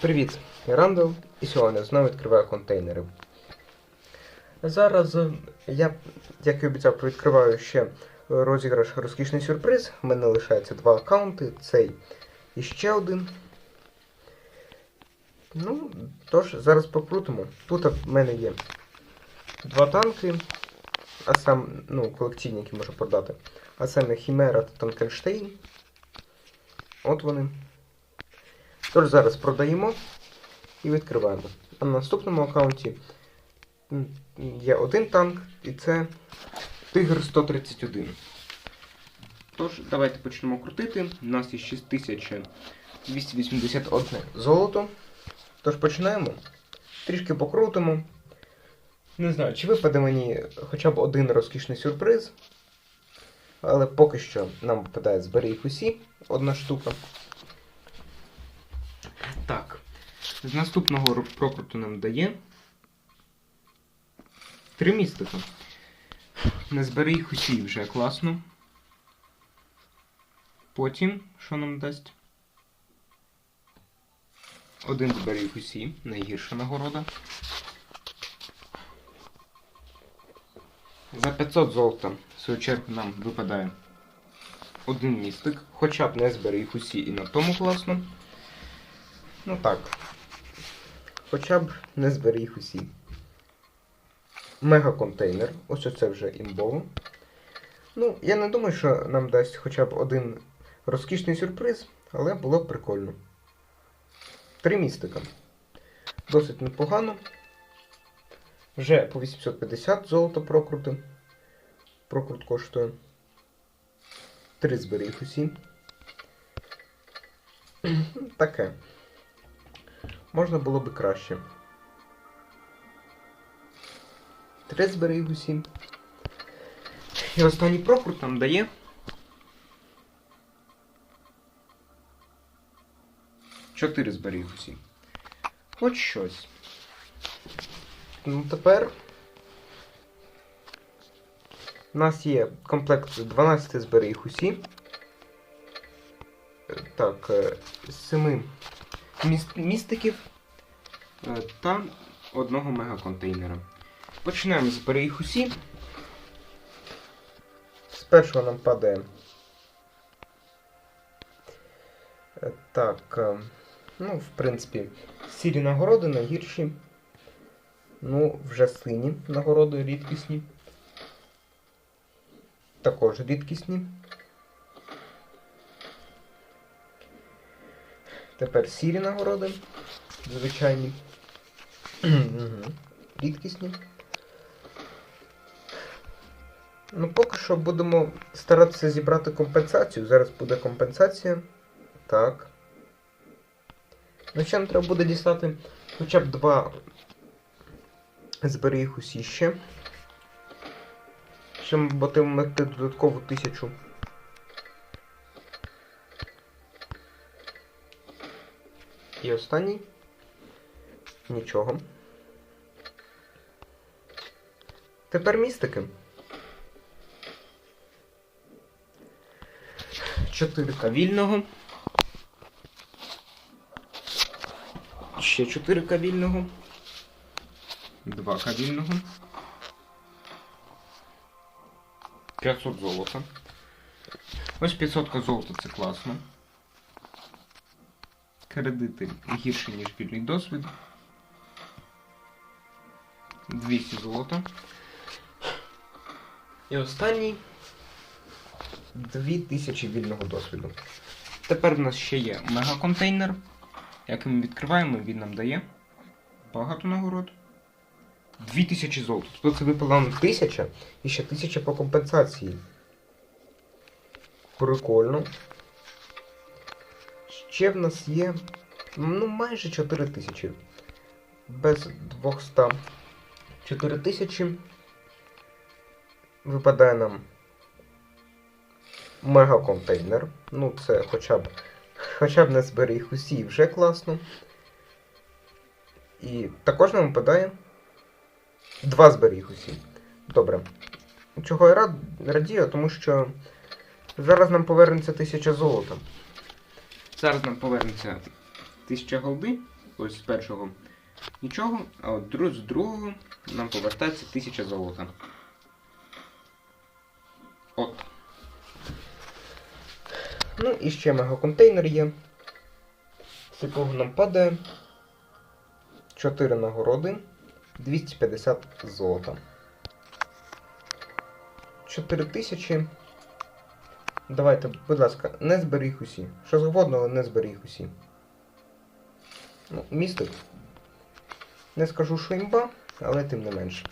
Привіт, я Рандall, і сьогодні я знову відкриваю контейнери. Зараз е, я, як і обіцяв, відкриваю ще розіграш розкішний сюрприз. У мене лишається два аккаунти, цей і ще один. Ну, тож, зараз покрутимо. Тут в мене є два танки, а сам, ну, колекційні, які можу продати. А саме Хімера та Танкенштейн. От вони. Тож зараз продаємо і відкриваємо. А на наступному аккаунті є один танк, і це Тигр 131. Тож, давайте почнемо крутити. У нас є 6281 золото. Тож починаємо. Трішки покрутимо. Не знаю, чи випаде мені хоча б один розкішний сюрприз. Але поки що нам випадає збери їх усі, одна штука. З наступного ру- прокруту нам дає. Три містика. Не збери їх усі вже класно. Потім, що нам дасть? Один збери їх усі, найгірша нагорода. За 500 золота, в свою чергу, нам випадає один містик. Хоча б не збери їх усі і на тому класно. Ну так. Хоча б не збери їх усі. Мега-контейнер. Ось оце вже імбово. Ну, я не думаю, що нам дасть хоча б один розкішний сюрприз, але було б прикольно. Три містика. Досить непогано. Вже по 850 золота прокрути. Прокрут коштує. Три збери їх усі. Таке. Можна було би краще. Три збери їх усі. І останній прокрут нам дає. Чотири збери їх усі. Хоч щось. Ну тепер. У нас є комплект 12 збери їх усі. Е, Так, е, з 7 міст, містиків е, та одного мегаконтейнера. Починаємо з їх усі. З першого нам падає. Е, Так. е, Ну, в принципі, сірі нагороди найгірші. Ну, вже сині нагороди рідкісні. Також рідкісні. Тепер сірі нагороди. Звичайні. Рідкісні. Ну, поки що будемо старатися зібрати компенсацію. Зараз буде компенсація. Так. Ну, ще нам треба буде дістати хоча б два. Збери їх усі ще. Ще ми будемо додаткову тисячу. І останній. Нічого. Тепер містики. Чотирика вільного. Ще чотири кавільного. Два кавільного. 500 золота. Ось 500 золота це класно. Кредити гірші, ніж вільний досвід. 200 золота. І останній 2000 вільного досвіду. Тепер в нас ще є мегаконтейнер. Який ми відкриваємо, він нам дає багато нагород. 2000 золота. Тобто це випало нам 1000 і ще 1000 по компенсації. Прикольно. Ще в нас є. Ну, майже 4000. Без 200. 4000. Випадає нам мегаконтейнер. Ну, це хоча б. Хоча б не збери їх усі вже класно. І також нам випадає два збери їх усі. Добре. Чого я рад, радію, тому що зараз нам повернеться 1000 золота. Зараз нам повернеться 1000 голди. ось з першого нічого, а от з другого нам повертається 1000 золота. От. Ну і ще мегаконтейнер є. З нам падає 4 нагороди, 250 золота. 4000. Давайте, будь ласка, не зберіг усі. Що завгодно, але не зберіг усі. Ну, містик. Не скажу, що імба, але тим не менше.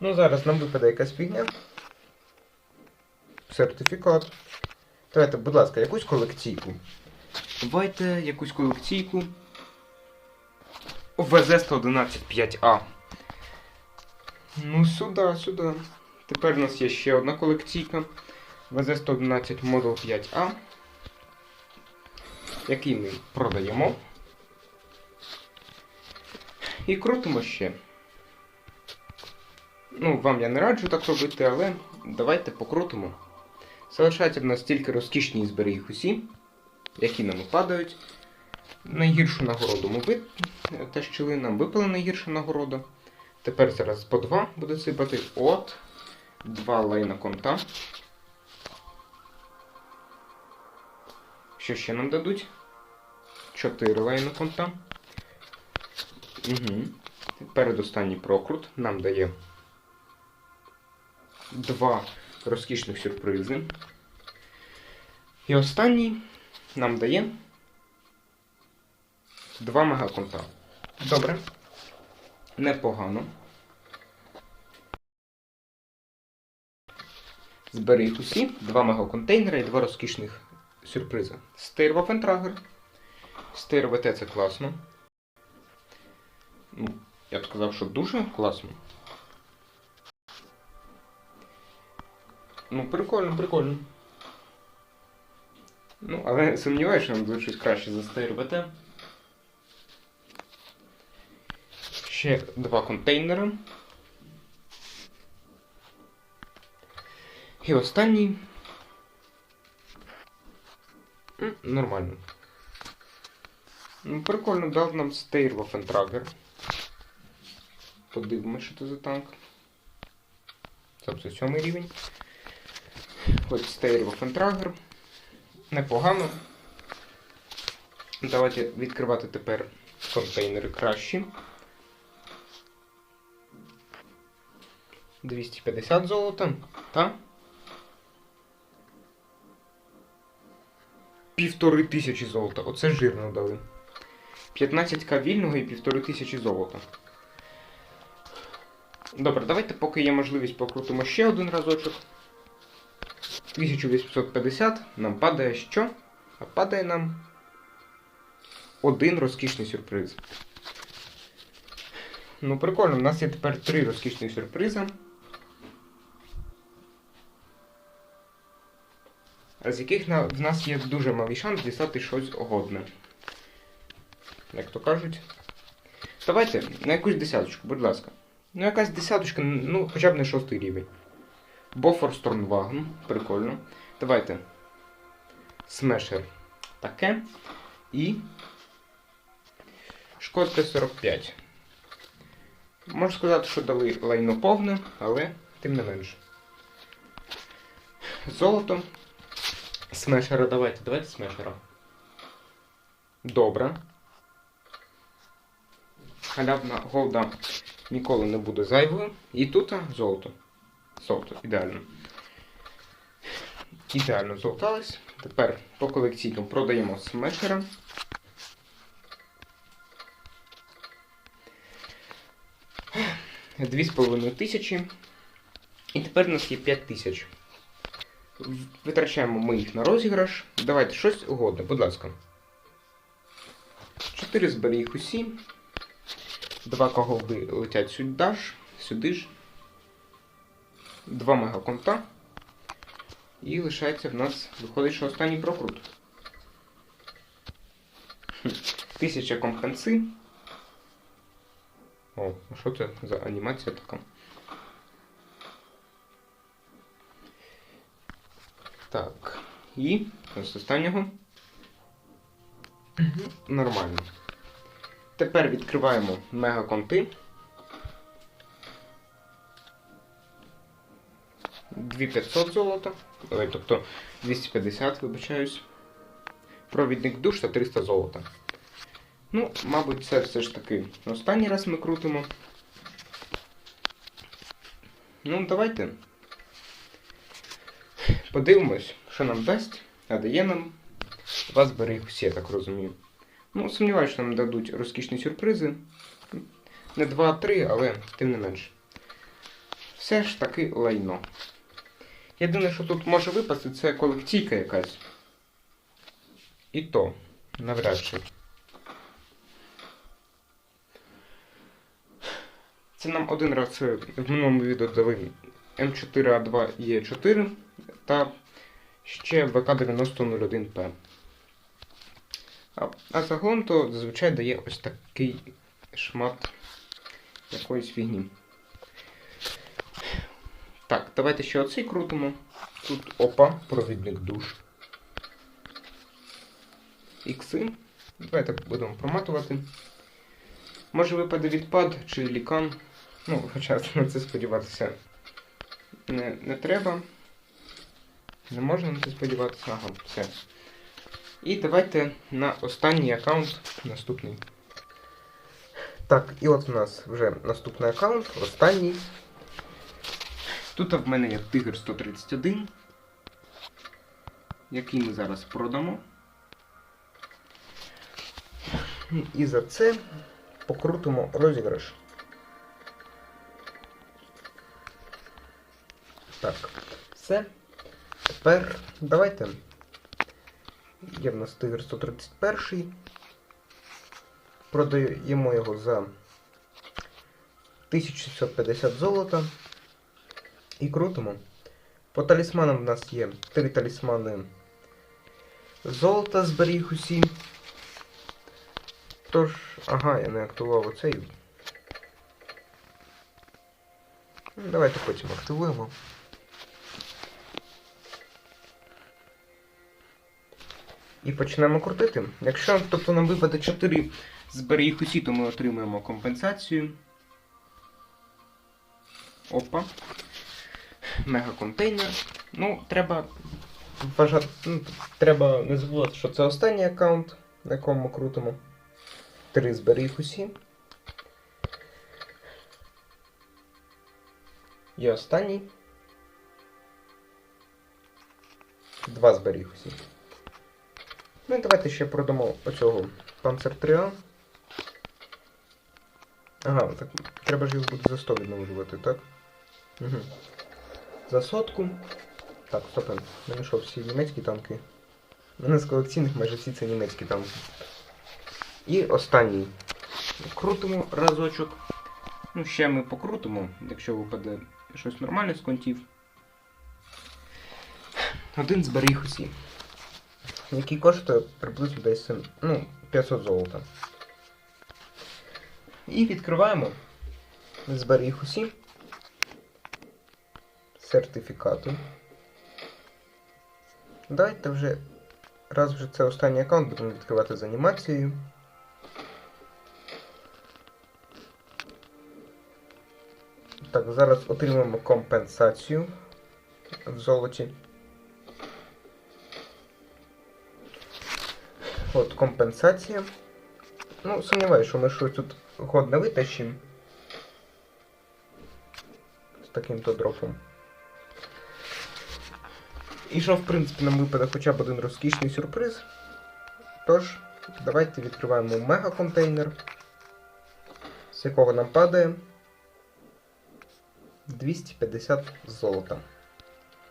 Ну, зараз нам випаде якась фігня. Сертифікат. Давайте, будь ласка, якусь колекційку. Давайте якусь колекційку. ВЗ-111 5А. Ну, сюди, сюди. Тепер у нас є ще одна колекційка. ВЗ-111 Model 5A. Який ми продаємо. І крутимо ще. Ну, вам я не раджу так робити, але давайте покрутимо. Залишається в нас тільки розкішні зберіг усі, які нам падають. Найгіршу нагороду ми витащили, нам випала найгірша нагорода. Тепер зараз по два буде сипати. От. Два лайна конта. Що ще нам дадуть? Чотири лайна конта. Угу. Передостанній прокрут нам дає два розкішних сюрпризи. І останній нам дає два мегаконта. Добре. Непогано. Зберіть усі, два мегаконтейнери і два розкішних сюрпризи. Стейр Вафентрагер. Стейр ВТ це класно. Ну, я б сказав, що дуже класно. Ну, прикольно, прикольно. Ну, але сумніваюся, що нам буде щось краще за Стейр ВТ. Ще два контейнери. І останній. Нормально. Ну, прикольно дав нам Стейр Waffentrager. Подивимось, що це за танк. Тобто сьомий рівень. Ось Стейр Waffentrager. Непогано. Давайте відкривати тепер контейнери кращі. 250 золота, та? Півтори тисячі золота. Оце жирно дали. 15к вільного і півтори тисячі золота. Добре, давайте, поки є можливість, покрутимо ще один разочок. 1850 нам падає що? А падає нам один розкішний сюрприз. Ну, прикольно, у нас є тепер три розкішні сюрпризи. З яких в нас є дуже малий шанс дістати щось годне. Як то кажуть. Давайте на якусь десяточку, будь ласка. Ну, якась десяточка, ну, хоча б не шостий рівень. Бофор Stormwagon, прикольно. Давайте. Смешер. Таке. І. Шкод Т-45. Можу сказати, що дали лайно повне, але тим не менше. Золото. Смешера давайте, давайте смешера. Добре. Халявна голда ніколи не буде зайвою. І тут золото. Золото, ідеально. Ідеально золотались. Тепер по колекційкам продаємо смешера. Дві з половиною тисячі. І тепер у нас є 5 тисяч. Витрачаємо ми їх на розіграш. Давайте щось угодне, будь ласка. 4 зберіг усі. Два коголди летять сюди ж, сюди ж. Два мегаконта. І лишається в нас, виходить, що останній прокрут. Тисяча компенси. О, а що це за анімація така? Так. І з останнього. Нормально. Тепер відкриваємо мегаконти. 2500 золота. Ой, тобто 250, вибачаюсь. Провідник душ та 300 золота. Ну, мабуть, це все ж таки останній раз ми крутимо. Ну, давайте. Подивимось, що нам дасть, а дає нам два зберіг всі, я так розумію. Ну, сумніваюся, що нам дадуть розкішні сюрпризи. Не два, а три, але тим не менше. Все ж таки лайно. Єдине, що тут може випасти, це колекційка якась. І то, навряд чи. Це нам один раз е, в минулому відео дали М4А2Е4 та ще ВК9001П. А, загалом то зазвичай дає ось такий шмат якоїсь фігні. Так, давайте ще оцей крутимо. Тут опа, провідник душ. Ікси. Давайте будемо проматувати. Може випаде відпад чи лікан. Ну, хоча на це сподіватися не, не треба. Не можна на це сподіватися. Ага, все. І давайте на останній аккаунт наступний. Так, і от у нас вже наступний аккаунт, останній. Тут в мене є Тигр 131, який ми зараз продамо. І за це покрутимо розіграш. Все. Тепер давайте. Є в нас тигр 131. Продаємо його за 1650 золота. І крутимо. По талісманам в нас є три талісмани золота зберіг усі. Тож, ага, я не активував оцей. Давайте потім активуємо. І почнемо крутити. Якщо тобто, нам випаде 4 зберіг усі, то ми отримаємо компенсацію. Опа. Мегаконтейнер. Ну, треба вважати. Ну, треба не забувати, що це останній аккаунт, на якому крутимо. Три зберіг усі. І останній. Два зберіг усі. Ну і давайте ще продамо оцього Panzer 3A. Ага, так треба ж їх буде за 100 відновлювати, так? Угу. За сотку. Так, стоп, не знайшов всі німецькі танки. У мене з колекційних майже всі це німецькі танки. І останній. Крутимо разочок. Ну, ще ми покрутимо, якщо випаде щось нормальне з контів. Один зберіг усі. Який коштує приблизно десь ну, 500 золота. І відкриваємо зберіг усі. Сертифікати. Давайте вже, раз вже це останній аккаунт, будемо відкривати з анімацією. Так, зараз отримаємо компенсацію в золоті. От компенсація. Ну, сумніваюся, що ми щось тут годне витащимо. З таким-то дропом. І що, в принципі, нам випаде хоча б один розкішний сюрприз. Тож, давайте відкриваємо мега-контейнер, з якого нам падає 250 золота.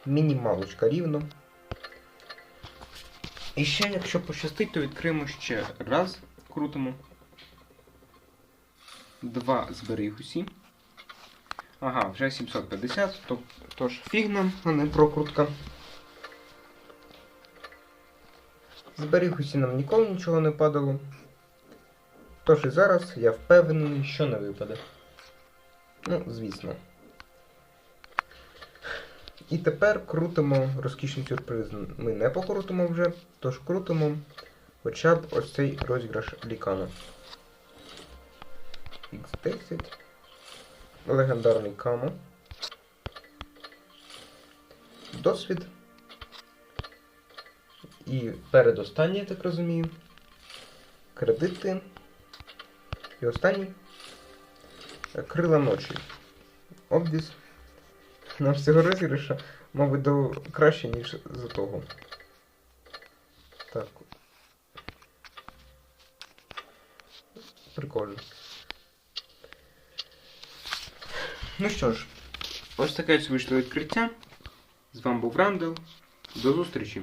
Мінімалочка рівно. І ще, якщо пощастить, то відкриємо ще раз, крутимо. Два зберіг усі. Ага, вже 750, то, тож фіг нам, а не прокрутка. Зберіг усі нам ніколи нічого не падало. Тож і зараз я впевнений, що не випаде. Ну, звісно. І тепер крутимо розкішний сюрприз. Ми не покрутимо вже, тож крутимо хоча б ось цей розіграш лікана. X10. Легендарний камо. Досвід. І передостанній, я так розумію. Кредити. І останній. Крила ночі. Обвіз. Нам з цього розіграша, мабуть, до краще, ніж за того. Так. Прикольно. Ну що ж, ось таке вийшло відкриття. З вами був Рандел. До зустрічі!